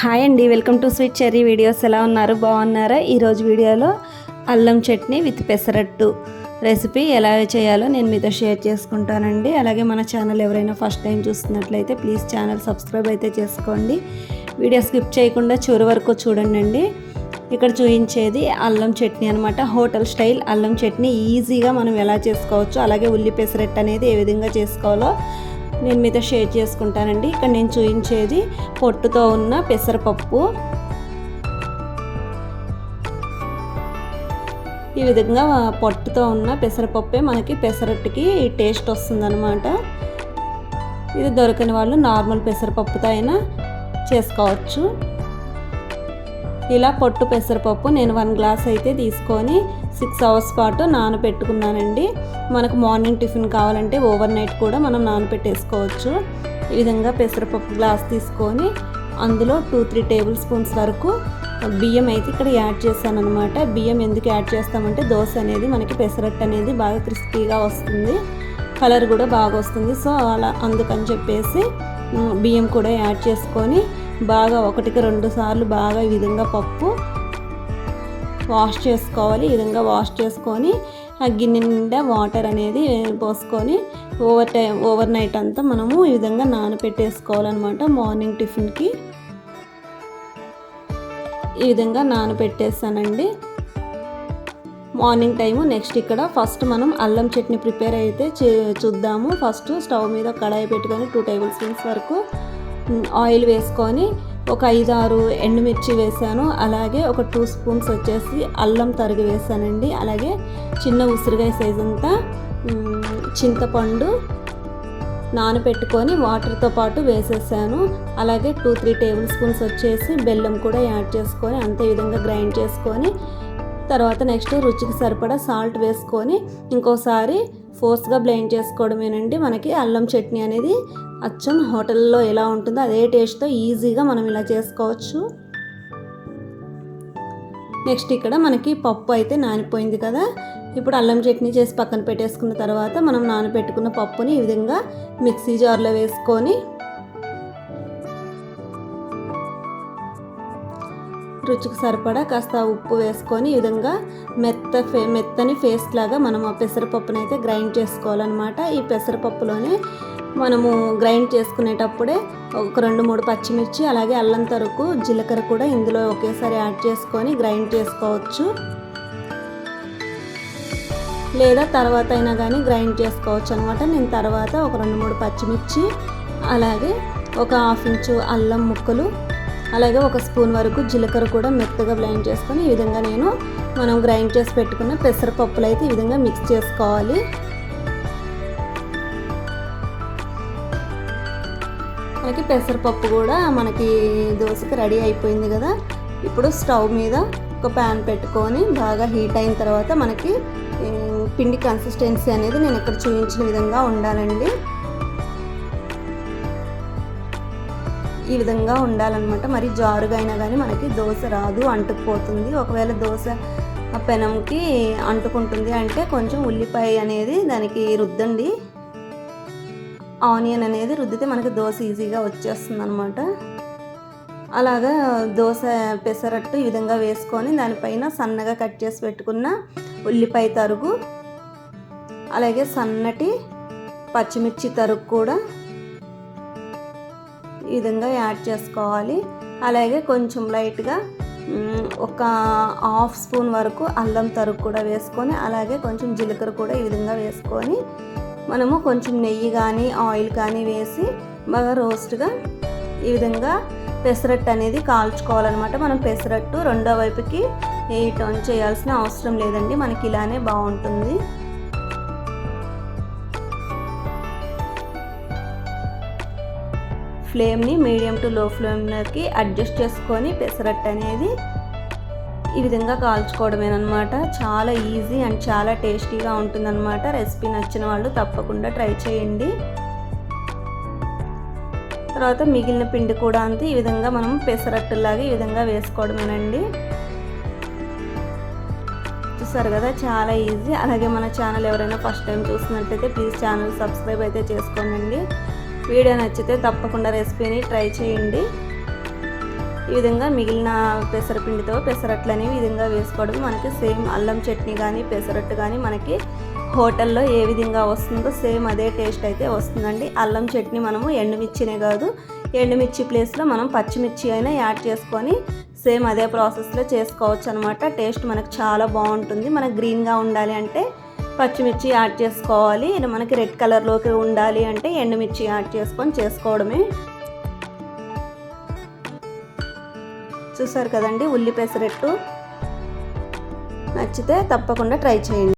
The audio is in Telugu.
హాయ్ అండి welcome to sweet cherry videos. ఎలా ఉన్నారు? బాగున్నారా? ఈరోజు వీడియోలో అల్లం చట్నీ విత్ పెసరట్టు రెసిపీ ఎలా చేయాలో నేను మీతో షేర్ చేసుకుంటానండి. అలాగే మన ఛానల్ ఎవరైనా ఫస్ట్ టైం చూస్తున్నట్లయితే ప్లీజ్ ఛానల్ సబ్స్క్రైబ్ అయితే చేసుకోండి. వీడియో స్కిప్ చేయకుండా చివరి వరకు చూడండి అండి ఇక్కడ చూపించేది అల్లం చట్నీ అనమాట హోటల్ స్టైల్ అల్లం చట్నీ ఈజీగా మనం ఎలా చేసుకోవచ్చు? అలాగే ఉల్లి పెసరట్టు అనేది ఏ విధంగా చేసుకోవాలో నేను మీతో షేర్ చేసుకుంటానండి. ఇక్కడ నేను చూపించేది పొట్టుతో ఉన్న పెసరపప్పు. ఈ విధంగా పొట్టుతో ఉన్న పెసరపప్పే మనకి పెసరట్టుకి టేస్ట్ వస్తుందన్నమాట. ఇది దొరకని వాళ్ళు నార్మల్ పెసరపప్పుతో అయినా చేసుకోవచ్చు. ఇలా పొట్టు పెసరపప్పు నేను వన్ గ్లాస్ అయితే తీసుకొని సిక్స్ అవర్స్ పాటు నానబెట్టుకున్నానండి. మనకు మార్నింగ్ టిఫిన్ కావాలంటే ఓవర్ నైట్ కూడా మనం నానబెట్టేసుకోవచ్చు. ఈ విధంగా పెసరపప్పు గ్లాస్ తీసుకొని అందులో టూ త్రీ టేబుల్ స్పూన్స్ వరకు బియ్యం అయితే ఇక్కడ యాడ్ చేశాను అనమాట బియ్యం ఎందుకు యాడ్ చేస్తామంటే దోశ అనేది మనకి పెసరట్టు అనేది బాగా క్రిస్పీగా వస్తుంది. కలర్ కూడా బాగా వస్తుంది. సో అలా అందుకని చెప్పేసి బియ్యం కూడా యాడ్ చేసుకొని బాగా ఒకటికి రెండు సార్లు బాగా ఈ విధంగా పప్పు వాష్ చేసుకోవాలి ఈ విధంగా వాష్ చేసుకొని ఆ గిన్నె నిండా వాటర్ అనేది పోసుకొని ఓవర్ టైం ఓవర్ నైట్ అంతా మనము ఈ విధంగా నానపెట్టేసుకోవాలన్నమాట మార్నింగ్ టిఫిన్కి. ఈ విధంగా నానపెట్టేస్తానండి మార్నింగ్ టైము నెక్స్ట్ ఇక్కడ ఫస్ట్ మనం అల్లం చట్నీ ప్రిపేర్ అయితే చూద్దాము. ఫస్ట్ స్టవ్ మీద కడాయి పెట్టుకొని టూ టేబుల్ స్పూన్స్ వరకు ఆయిల్ వేసుకొని ఒక ఐదు ఆరు ఎండుమిర్చి వేసాను. అలాగే ఒక టూ స్పూన్స్ వచ్చేసి అల్లం తరిగి వేసానండి. అలాగే చిన్న ఉసిరికాయ సైజ్ అంతా చింతపండు నానబెట్టుకొని వాటర్తో పాటు వేసేసాను. అలాగే టూ త్రీ టేబుల్ స్పూన్స్ వచ్చేసి బెల్లం కూడా యాడ్ చేసుకొని అంతే విధంగా గ్రైండ్ చేసుకొని తర్వాత నెక్స్ట్ రుచికి సరిపడా సాల్ట్ వేసుకొని ఇంకోసారి ఫోర్స్గా బ్లెండ్ చేసుకోవడమేనండి. మనకి అల్లం చట్నీ అనేది అచ్చం హోటల్లో ఎలా ఉంటుందో అదే టేస్ట్తో ఈజీగా మనం ఇలా చేసుకోవచ్చు. నెక్స్ట్ ఇక్కడ మనకి పప్పు అయితే నానిపోయింది కదా. ఇప్పుడు అల్లం చట్నీ చేసి పక్కన పెట్టేసుకున్న తర్వాత మనం నానబెట్టుకున్న పప్పుని ఈ విధంగా మిక్సీ జార్లో వేసుకొని రుచికి సరిపడా కాస్త ఉప్పు వేసుకొని ఈ విధంగా మెత్త ఫే మెత్తని పేస్ట్ లాగా మనం ఆ పెసరపప్పుని అయితే గ్రైండ్ చేసుకోవాలన్నమాట. ఈ పెసరపప్పులోనే మనము గ్రైండ్ చేసుకునేటప్పుడే ఒక రెండు మూడు పచ్చిమిర్చి అలాగే అల్లం తరుకు జీలకర్ర కూడా ఇందులో ఒకేసారి యాడ్ చేసుకొని గ్రైండ్ చేసుకోవచ్చు. లేదా తర్వాత అయినా కానీ గ్రైండ్ చేసుకోవచ్చు అనమాట నేను తర్వాత ఒక రెండు మూడు పచ్చిమిర్చి అలాగే ఒక హాఫ్ ఇంచు అల్లం ముక్కలు అలాగే ఒక స్పూన్ వరకు జీలకర్ర కూడా మెత్తగా బ్లైండ్ చేసుకొని ఈ విధంగా నేను మనం గ్రైండ్ చేసి పెట్టుకున్న పెసరపప్పులు అయితే ఈ విధంగా మిక్స్ చేసుకోవాలి. మనకి పెసరపప్పు కూడా మనకి దోశకి రెడీ అయిపోయింది కదా. ఇప్పుడు స్టవ్ మీద ఒక ప్యాన్ పెట్టుకొని బాగా హీట్ అయిన తర్వాత మనకి పిండి కన్సిస్టెన్సీ అనేది నేను ఇక్కడ చూపించిన విధంగా ఉండాలండి. ఈ విధంగా ఉండాలన్నమాట. మరి జారుగా అయినా కానీ మనకి దోశ రాదు అంటుకుపోతుంది. ఒకవేళ దోశ పెనంకి అంటుకుంటుంది అంటే కొంచెం ఉల్లిపాయ అనేది దానికి రుద్దండి. ఆనియన్ అనేది రుద్దితే మనకి దోశ ఈజీగా వచ్చేస్తుంది అనమాట అలాగా దోశ పెసరట్టు ఈ విధంగా వేసుకొని దానిపైన సన్నగా కట్ చేసి పెట్టుకున్న ఉల్లిపాయ తరుగు అలాగే సన్నటి పచ్చిమిర్చి తరుగు కూడా ఈ విధంగా యాడ్ చేసుకోవాలి. అలాగే కొంచెం లైట్గా ఒక హాఫ్ స్పూన్ వరకు అల్లం తరుగు కూడా వేసుకొని అలాగే కొంచెం జీలకర్ర కూడా ఈ విధంగా వేసుకొని మనము కొంచెం నెయ్యి కానీ ఆయిల్ కానీ వేసి బాగా రోస్ట్గా ఈ విధంగా పెసరట్టు అనేది కాల్చుకోవాలన్నమాట. మనం పెసరట్టు రెండో వైపుకి వేయటం చేయాల్సిన అవసరం లేదండి. మనకి ఇలానే బాగుంటుంది. ఫ్లేమ్ని మీడియం టు లో ఫ్లేమ్లోకి అడ్జస్ట్ చేసుకొని పెసరట్టు అనేది ఈ విధంగా కాల్చుకోవడమేనమాట చాలా ఈజీ అండ్ చాలా టేస్టీగా ఉంటుందన్నమాట. రెసిపీ నచ్చిన వాళ్ళు తప్పకుండా ట్రై చేయండి. తర్వాత మిగిలిన పిండి కూడా అంతే ఈ విధంగా మనం పెసరట్టులాగా ఈ విధంగా వేసుకోవడమేనండి. చూసారు కదా చాలా ఈజీ. అలాగే మన ఛానల్ ఎవరైనా ఫస్ట్ టైం చూసినట్టయితే ప్లీజ్ ఛానల్ సబ్స్క్రైబ్ అయితే చేసుకోండి. వీడియో నచ్చితే తప్పకుండా రెసిపీని ట్రై చేయండి. ఈ విధంగా మిగిలిన పెసరపిండితో పెసరట్లని ఈ విధంగా వేసుకోవడం మనకి సేమ్ అల్లం చట్నీ కానీ పెసరట్టు కానీ మనకి హోటల్లో ఏ విధంగా వస్తుందో సేమ్ అదే టేస్ట్ అయితే వస్తుందండి. అల్లం చట్నీ మనము ఎండుమిర్చినే కాదు ఎండుమిర్చి ప్లేస్లో మనం పచ్చిమిర్చి అయినా యాడ్ చేసుకొని సేమ్ అదే ప్రాసెస్లో చేసుకోవచ్చు అనమాట టేస్ట్ మనకు చాలా బాగుంటుంది. మనకు గ్రీన్గా ఉండాలి అంటే పచ్చిమిర్చి యాడ్ చేసుకోవాలి. ఇలా మనకి రెడ్ కలర్లోకి ఉండాలి అంటే ఎండుమిర్చి యాడ్ చేసుకొని చేసుకోవడమే. చూసారు కదండి? ఉల్లి పెసరెట్టు నచ్చితే తప్పకుండా ట్రై చేయండి.